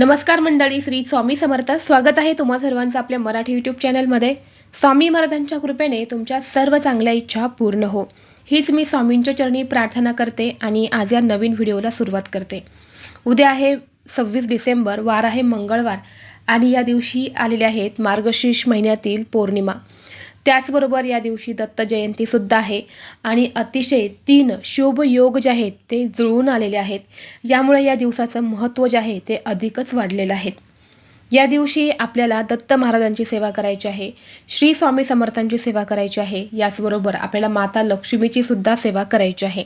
नमस्कार मंडळी श्री स्वामी समर्थ. स्वागत आहे तुम्हा सर्वांचं आपल्या मराठी यूट्यूब चॅनलमध्ये स्वामी महाराजांच्या कृपेने तुमच्या सर्व चांगल्या इच्छा पूर्ण हो. हीच मी स्वामींच्या चरणी प्रार्थना करते आणि आज या नवीन व्हिडिओला सुरुवात करते. उद्या आहे सव्वीस डिसेंबर वार आहे मंगळवार आणि या दिवशी आलेले आहेत मार्गशीर्ष महिन्यातील पौर्णिमा. त्याचबरोबर या दिवशी दत्त जयंतीसुद्धा आहे. आणि अतिशय तीन शुभ योग जे आहेत ते जुळून आलेले आहेत. यामुळे या दिवसाचं महत्त्व जे आहे ते अधिकच वाढलेलं आहे. या दिवशी आपल्याला दत्त महाराजांची सेवा करायची आहे. श्री स्वामी समर्थांची सेवा करायची आहे. याचबरोबर आपल्याला माता लक्ष्मीची सुद्धा सेवा करायची आहे.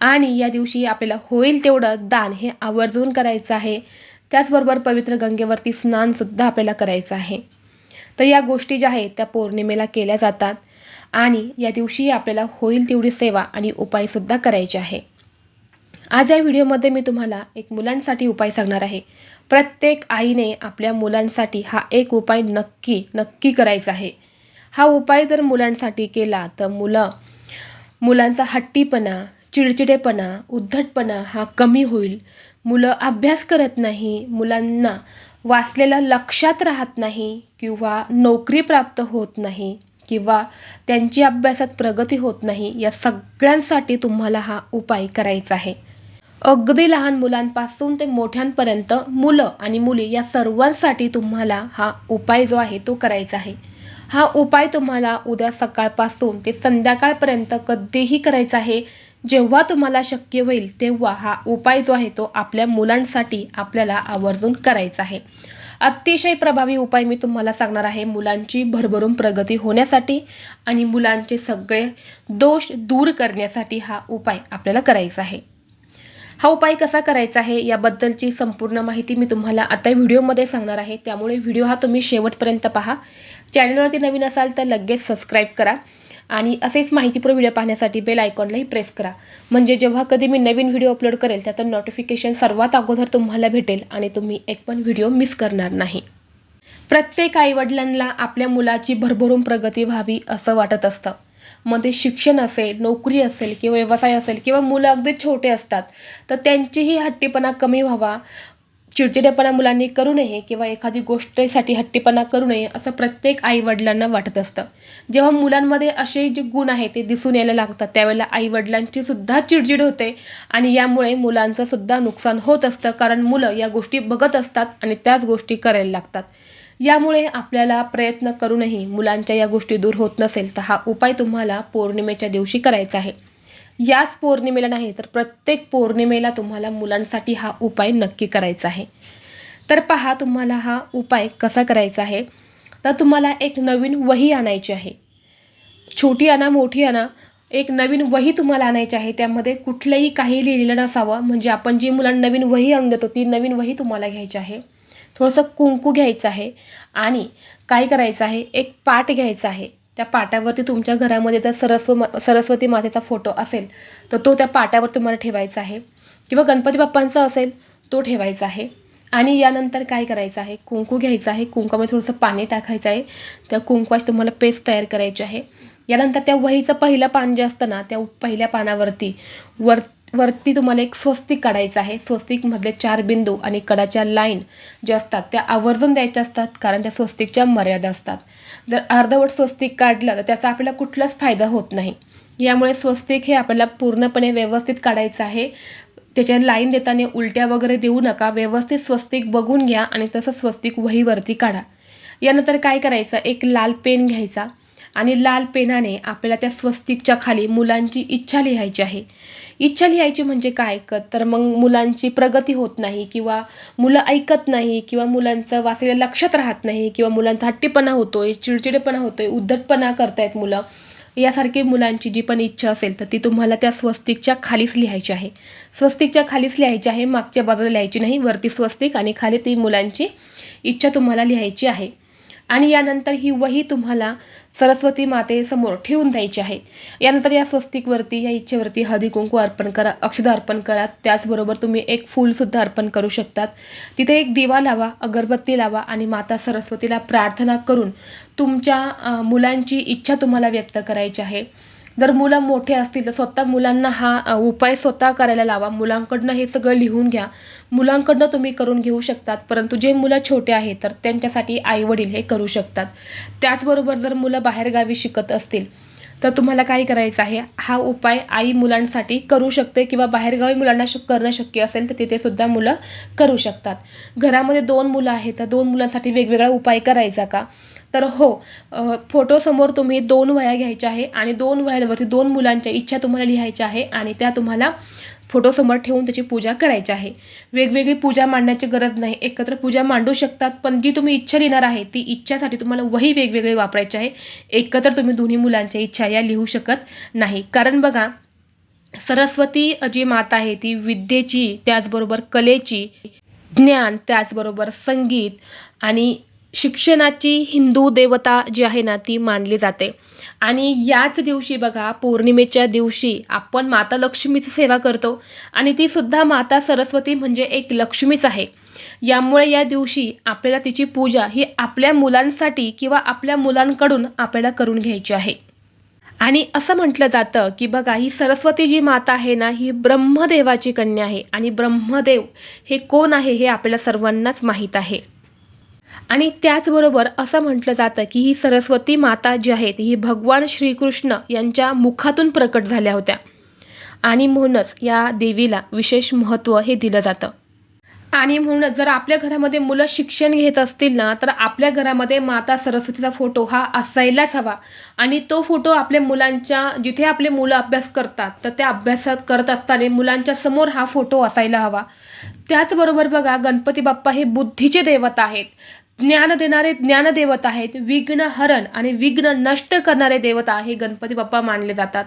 आणि या दिवशी आपल्याला होईल तेवढं दान हे आवर्जून करायचं आहे. त्याचबरोबर पवित्र गंगेवरती स्नानसुद्धा आपल्याला करायचं आहे. तर या गोष्टी ज्या आहेत त्या पौर्णिमेला केल्या जातात. आणि या दिवशी आपल्याला होईल तेवढी सेवा आणि उपायसुद्धा करायचे आहे. आज या व्हिडिओमध्ये मी तुम्हाला एक मुलांसाठी उपाय सांगणार आहे. प्रत्येक आईने आपल्या मुलांसाठी हा एक उपाय नक्की नक्की करायचा आहे. हा उपाय जर मुलांसाठी केला तर मुलं मुलांचा हट्टीपणा चिडचिडेपणा उद्धटपणा हा कमी होईल. मुलं अभ्यास करत नाही मुलांना वाचलेलं लक्षात राहत नाही किंवा नोकरी प्राप्त होत नाही किंवा त्यांची अभ्यासात प्रगती होत नाही या सगळ्यांसाठी तुम्हाला हा उपाय करायचा आहे. अगदी लहान मुलांपासून ते मोठ्यांपर्यंत मुलं आणि मुली या सर्वांसाठी तुम्हाला हा उपाय जो आहे तो करायचा आहे. हा उपाय तुम्हाला उद्या सकाळपासून ते संध्याकाळपर्यंत कधीही करायचा आहे. जेव्हा तुम्हाला शक्य होईल तेव्हा हा उपाय जो आहे तो आपल्या मुलांसाठी आपल्याला आवर्जून करायचा आहे. अतिशय प्रभावी उपाय मी तुम्हाला सांगणार आहे मुलांची भरभरून प्रगती होण्यासाठी आणि मुलांचे सगळे दोष दूर करण्यासाठी हा उपाय आपल्याला करायचा आहे. हा उपाय कसा करायचा आहे याबद्दलची संपूर्ण माहिती मी तुम्हाला आता व्हिडिओमध्ये सांगणार आहे. त्यामुळे व्हिडिओ हा तुम्ही शेवटपर्यंत पहा. चॅनलवरती नवीन असाल तर लगेच सबस्क्राईब करा. आणि असेच माहितीपूर्ण व्हिडिओ पाहण्यासाठी बेल आयकॉनलाही प्रेस करा. म्हणजे जेव्हा कधी मी नवीन व्हिडिओ अपलोड करेल त्याचं नोटिफिकेशन सर्वात अगोदर तुम्हाला भेटेल आणि तुम्ही एक पण व्हिडिओ मिस करणार नाही. प्रत्येक आईवडिलांना आपल्या मुलाची भरभरून प्रगती व्हावी असं वाटत असतं. मग ते शिक्षण असेल नोकरी असेल किंवा व्यवसाय असेल किंवा मुलं अगदी छोटे असतात तर त्यांचीही हट्टीपणा कमी व्हावा. चिडचिडेपणा मुलांनी करू नये किंवा एखादी गोष्टीसाठी हट्टीपणा करू नये असं प्रत्येक आईवडिलांना वाटत असतं. जेव्हा मुलांमध्ये असे जे गुण आहेत ते दिसून यायला लागतात त्यावेळेला आईवडिलांची सुद्धा चिडचिड होते आणि यामुळे मुलांचं सुद्धा नुकसान होत असतं कारण मुलं या गोष्टी बघत असतात आणि त्याच गोष्टी करायला लागतात. यामुळे आपल्याला प्रयत्न करूनही मुलांच्या या गोष्टी दूर होत नसेल तर हा उपाय तुम्हाला पौर्णिमेच्या दिवशी करायचा आहे. याच पौर्णिमेला नाही तर प्रत्येक पौर्णिमेला तुम्हाला मुलांसाठी हा उपाय नक्की करायचा आहे. तर पहा तुम्हाला हा उपाय कसा करायचा आहे. तर तुम्हाला एक नवीन वही आणायची आहे. छोटी आणा मोठी आणा. एक नवीन वही तुम्हाला आणायची आहे. त्यामध्ये कुठलंही काही लिहिलेलं नसावं. म्हणजे आपण जी मुलांना नवीन वही आणून देतो ती नवीन वही तुम्हाला घ्यायची आहे. थोडंसं कुंकू घ्यायचं आहे. आणि काय करायचं आहे? एक पाट घ्यायचा आहे. त्या पाटावरती तुमच्या घरामध्ये जर सरस्व सरस्वती मातेचा फोटो असेल तर तो त्या पाटावर तुम्हाला ठेवायचा आहे. किंवा गणपती बाप्पांचा असेल तो ठेवायचा आहे. आणि यानंतर काय करायचं आहे? कुंकू घ्यायचं आहे. कुंकामध्ये थोडंसं पाणी टाकायचं आहे. त्या कुंकवाची तुम्हाला पेस्ट तयार करायची आहे. यानंतर त्या वहीचं पहिलं पान जे असतं ना त्या पहिल्या पानावरती वर वरती तुम्हाला एक स्वस्तिक काढायचं आहे. स्वस्तिकमधले चार बिंदू आणि कडाच्या लाईन ज्या असतात त्या आवर्जून द्यायच्या असतात कारण त्या स्वस्तिकच्या मर्यादा असतात. जर अर्धवट स्वस्तिक काढलं तर त्याचा आपल्याला कुठलाच फायदा होत नाही. यामुळे स्वस्तिक हे आपल्याला पूर्णपणे व्यवस्थित काढायचं आहे. त्याच्या लाईन देताना उलट्या वगैरे देऊ नका. व्यवस्थित स्वस्तिक बघून घ्या आणि तसं स्वस्तिक वहीवरती काढा. यानंतर काय करायचं? एक लाल पेन घ्यायचा. आणि लाल पेनाने आपल्याला त्या स्वस्तिकच्या खाली मुलांची इच्छा लिहायची आहे. इच्छा लिहायची म्हणजे काय? तर मग मुलांची प्रगती होत नाही किंवा मुलं ऐकत नाही किंवा मुलांचं वाचलेलं लक्षात राहत नाही किंवा मुलांचा हट्टीपणा होतोय चिडचिडेपणा होतोय उद्धटपणा करतायत मुलं यासारखी मुलांची जी पण इच्छा असेल तर ती तुम्हाला त्या स्वस्तिकच्या खालीच लिहायची आहे. स्वस्तिकच्या खालीच लिहायची आहे मागच्या बाजूला लिहायची नाही वरती स्वस्तिक आणि खाली ती मुलांची इच्छा तुम्हाला लिहायची आहे. आणि यानंतर ही वही तुम्हाला सरस्वती मातेसमोर ठेवून द्यायची आहे. यानंतर या स्वस्तिकवरती या इच्छेवरती हळदी कुंकू अर्पण करा अक्षदा अर्पण करा. त्याचबरोबर तुम्ही एक फूलसुद्धा अर्पण करू शकतात. तिथे एक दिवा लावा अगरबत्ती लावा आणि माता सरस्वतीला प्रार्थना करून तुमच्या मुलांची इच्छा तुम्हाला व्यक्त करायची आहे. जर मुलं मोठे असतील तर स्वतः मुलांना हा उपाय स्वतः करायला लावा. मुलांकडनं हे सगळं लिहून घ्या. मुलांकडनं तुम्ही करून घेऊ शकतात परंतु जे मुलं छोटे आहेत तर त्यांच्यासाठी आईवडील हे करू शकतात. त्याचबरोबर जर मुलं बाहेरगावी शिकत असतील तर तुम्हाला काय करायचं आहे? हा उपाय आई मुलांसाठी करू शकते किंवा बाहेरगावी मुलांना शक करणं शक्य असेल तर तिथेसुद्धा मुलं करू शकतात. घरामध्ये दोन मुलं आहेत तर दोन मुलांसाठी वेगवेगळा उपाय करायचा का? तर हो फोटोसमोर तुम्ही दोन वह्या घ्यायच्या आहे आणि दोन वह्यांवरती दोन मुलांच्या इच्छा तुम्हाला लिहायच्या आहे आणि त्या तुम्हाला फोटोसमोर ठेवून त्याची पूजा करायची आहे. वेगवेगळी पूजा मांडण्याची गरज नाही एकत्र पूजा मांडू शकतात पण जी तुम्ही इच्छा लिहिणार आहे ती इच्छासाठी तुम्हाला वही वेगवेगळी वापरायची आहे. एकत्र तुम्ही दोन्ही मुलांच्या इच्छा या लिहू शकत नाही. कारण बघा सरस्वती जी माता आहे ती विद्येची त्याचबरोबर कलेची ज्ञान त्याचबरोबर संगीत आणि शिक्षणाची हिंदू देवता जी आहे ना ती मानली जाते. आणि याच दिवशी बघा पौर्णिमेच्या दिवशी आपण माता लक्ष्मीची सेवा करतो आणि ती सुद्धा माता सरस्वती म्हणजे एक लक्ष्मीच आहे. यामुळे या दिवशी आपल्याला तिची पूजा ही आपल्या मुलांसाठी किंवा आपल्या मुलांकडून आपल्याला करून घ्यायची आहे. आणि असं म्हटलं जातं की बघा ही सरस्वती जी माता आहे ना ही ब्रह्मदेवाची कन्या आहे. आणि ब्रह्मदेव हे कोण आहे हे आपल्याला सर्वांनाच माहीत आहे. आणि त्याचबरोबर असं म्हटलं जातं की ही सरस्वती माता जी आहेत ही भगवान श्रीकृष्ण यांच्या मुखातून प्रकट झाल्या होत्या. आणि म्हणूनच या देवीला विशेष महत्त्व हे दिलं जातं. आणि म्हणूनच जर आपल्या घरामध्ये मुलं शिक्षण घेत असतील ना तर आपल्या घरामध्ये माता सरस्वतीचा फोटो हा असायलाच हवा. आणि तो फोटो आपल्या मुलांच्या जिथे आपले मुलं अभ्यास करतात तर त्या अभ्यासात करत असताना मुलांच्या समोर हा फोटो असायला हवा. त्याचबरोबर बघा गणपती बाप्पा हे बुद्धीचे देवता आहेत. ज्ञान देणारे ज्ञानदेवता आहेत. विघ्नहरण आणि विघ्न नष्ट करणारे देवता हे गणपती बाप्पा मानले जातात.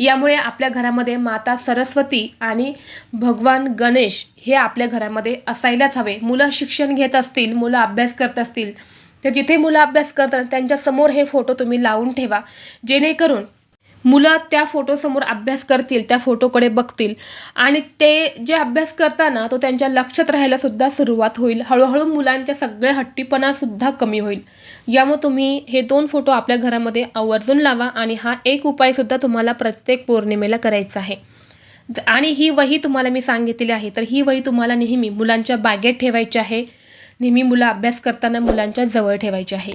यामुळे आपल्या घरामध्ये माता सरस्वती आणि भगवान गणेश हे आपल्या घरामध्ये असायलाच हवे. मुलं शिक्षण घेत असतील मुलं अभ्यास करत असतील तर जिथे मुलं अभ्यास करतात त्यांच्यासमोर हे फोटो तुम्ही लावून ठेवा. जेणेकरून मुलं त्या फोटोसमोर अभ्यास करतील त्या फोटोकडे बघतील. आणि ते जे अभ्यास करताना तो त्यांच्या लक्षात राहायलासुद्धा सुरुवात होईल. हळूहळू मुलांच्या सगळे हट्टीपणासुद्धा कमी होईल. यामुळे तुम्ही हे दोन फोटो आपल्या घरामध्ये आवर्जून लावा आणि हा एक उपायसुद्धा तुम्हाला प्रत्येक पौर्णिमेला करायचा आहे. ज- आणि ही वही तुम्हाला मी सांगितलेली आहे. तर ही वही तुम्हाला नेहमी मुलांच्या बागेत ठेवायची आहे. नेहमी मुलं अभ्यास करताना मुलांच्या जवळ ठेवायची आहे.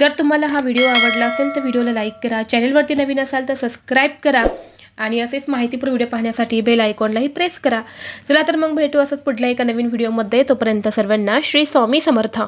जर तुम्हाला हा व्हिडिओ आवडला असेल तर व्हिडिओला लाईक करा चॅनलवरती नवीन असाल तर सबस्क्राईब करा आणि असेच माहितीपूर्ण व्हिडिओ पाहण्यासाठी बेल आयकॉनलाही प्रेस करा. चला तर मग भेटू असंच पुढल्या एका नवीन व्हिडिओमध्ये. तोपर्यंत सर्वांना श्री स्वामी समर्थ.